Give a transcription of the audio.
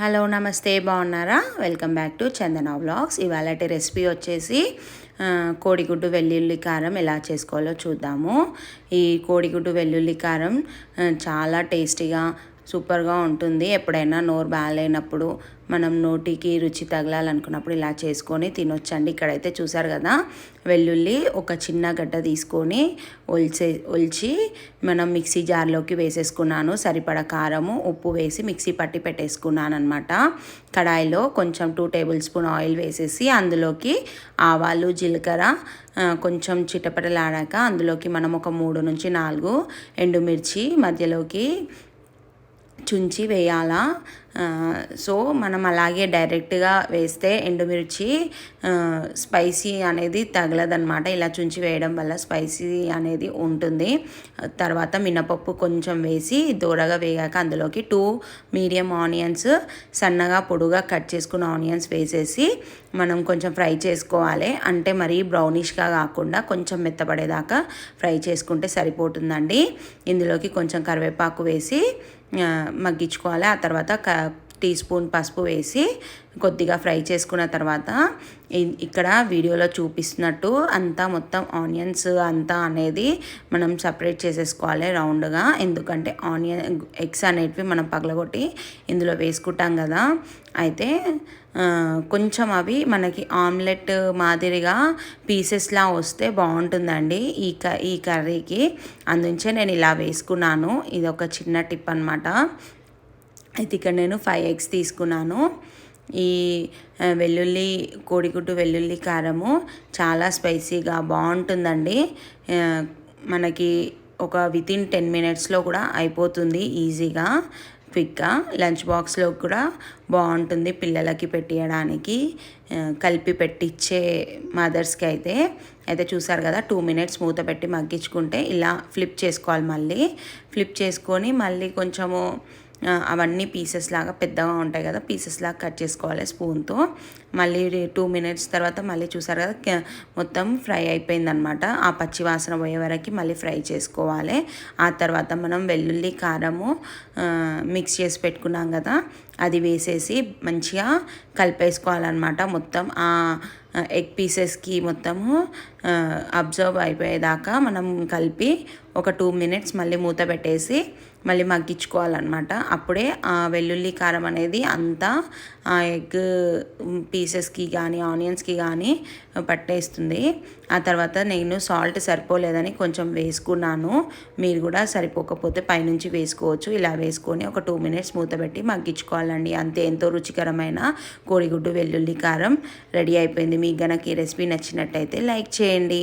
Hello నమస్తే బాగున్నారా? Welcome back to Chandana vlogs ఇవాళ రెసిపీ వచ్చేసి కోడిగుడ్డు వెల్లుల్లి కారం ఎలా చేసుకోవాలో చూద్దాము. ఈ కోడిగుడ్డు వెల్లుల్లి కారం చాలా టేస్టీగా సూపర్గా ఉంటుంది. ఎప్పుడైనా నోరు బాగాలేనప్పుడు మనం నోటికి రుచి తగలాలనుకున్నప్పుడు ఇలా చేసుకొని తినొచ్చండి. ఇక్కడైతే చూసారు కదా వెల్లుల్లి ఒక చిన్న గడ్డ తీసుకొని ఒలిచే ఒలిచి మనం మిక్సీ జార్లోకి వేసేసుకున్నాను. సరిపడ కారము ఉప్పు వేసి మిక్సీ పట్టి పెట్టేసుకున్నాను అనమాట కడాయిలో కొంచెం టూ టేబుల్ స్పూన్ ఆయిల్ వేసేసి అందులోకి ఆవాలు జీలకర్ర కొంచెం చిటపటలాడాక అందులోకి మనం ఒక మూడు నుంచి నాలుగు ఎండుమిర్చి మధ్యలోకి చుంచి వేయాలా? సో మనం అలాగే డైరెక్ట్గా వేస్తే ఎండుమిర్చి స్పైసీ అనేది తగలదనమాట ఇలా చుంచి వేయడం వల్ల స్పైసీ అనేది ఉంటుంది. తర్వాత మినపప్పు కొంచెం వేసి దూరగా వేగాక అందులోకి టూ మీడియం ఆనియన్స్ సన్నగా పొడుగా కట్ చేసుకున్న ఆనియన్స్ వేసేసి మనం కొంచెం ఫ్రై చేసుకోవాలి. అంటే మరీ బ్రౌనిష్గా కాకుండా కొంచెం మెత్తపడేదాకా ఫ్రై చేసుకుంటే సరిపోతుందండి. ఇందులోకి కొంచెం కరివేపాకు వేసి మగ్గించుకోవాలి. ఆ తర్వాత క టీ స్పూన్ పసుపు వేసి కొద్దిగా ఫ్రై చేసుకున్న తర్వాత ఇక్కడ వీడియోలో చూపిస్తున్నట్టు అంతా మొత్తం ఆనియన్స్ అంతా అనేది మనం సపరేట్ చేసేసుకోవాలి రౌండ్గా. ఎందుకంటే ఆనియన్ ఎగ్స్ అనేటివి మనం పగలగొట్టి ఇందులో వేసుకుంటాం కదా. అయితే కొంచెం అవి మనకి ఆమ్లెట్ మాదిరిగా పీసెస్లా వస్తే బాగుంటుందండి ఈ క ఈ కర్రీకి. అందుంచే నేను ఇలా వేసుకున్నాను. ఇది ఒక చిన్న టిప్ అనమాట అయితే ఇక్కడ నేను ఫైవ్ ఎగ్స్ తీసుకున్నాను. ఈ వెల్లుల్లి కోడిగుడ్డు వెల్లుల్లి కారము చాలా స్పైసీగా బాగుంటుందండి. మనకి ఒక వితిన్ టెన్ మినిట్స్లో కూడా అయిపోతుంది ఈజీగా క్విక్గా లంచ్ బాక్స్లో కూడా బాగుంటుంది పిల్లలకి పెట్టేయడానికి. కలిపి పెట్టించే మదర్స్కి అయితే. అయితే చూసారు కదా టూ మినిట్స్ మూత పెట్టి మగ్గించుకుంటే ఇలా ఫ్లిప్ చేసుకోవాలి మళ్ళీ. ఫ్లిప్ చేసుకొని మళ్ళీ కొంచెము అవన్నీ పీసెస్ లాగా పెద్దగా ఉంటాయి కదా పీసెస్ లాగా కట్ చేసుకోవాలి స్పూన్తో. మళ్ళీ టూ మినిట్స్ తర్వాత మళ్ళీ చూసారు కదా మొత్తం ఫ్రై అయిపోయిందనమాట ఆ పచ్చి వాసన పోయే వరకు మళ్ళీ ఫ్రై చేసుకోవాలి. ఆ తర్వాత మనం వెల్లుల్లి కారము మిక్స్ చేసి పెట్టుకున్నాం కదా అది వేసేసి మంచిగా కలిపేసుకోవాలన్నమాట. మొత్తం ఆ ఎగ్ పీసెస్కి మొత్తము అబ్జర్వ్ అయిపోయేదాకా మనం కలిపి ఒక టూ మినిట్స్ మళ్ళీ మూత పెట్టేసి మళ్ళీ మగ్గించుకోవాలన్నమాట. అప్పుడే ఆ వెల్లుల్లి కారం అనేది అంతా ఆ ఎగ్ పీసెస్కి కానీ ఆనియన్స్కి కానీ పట్టేస్తుంది. ఆ తర్వాత నేను సాల్ట్ సరిపోలేదని కొంచెం వేసుకున్నాను. మీరు కూడా సరిపోకపోతే పైనుంచి వేసుకోవచ్చు. ఇలా వేసుకొని ఒక టూ మినిట్స్ మూత పెట్టి మగ్గించుకోవాలి మగ్గించుకోవాలండి అంతే ఎంతో రుచికరమైన కోడిగుడ్డు వెల్లుల్లి కారం రెడీ అయిపోయింది. మీకు గనక ఈ రెసిపీ నచ్చినట్టయితే లైక్ చేయండి.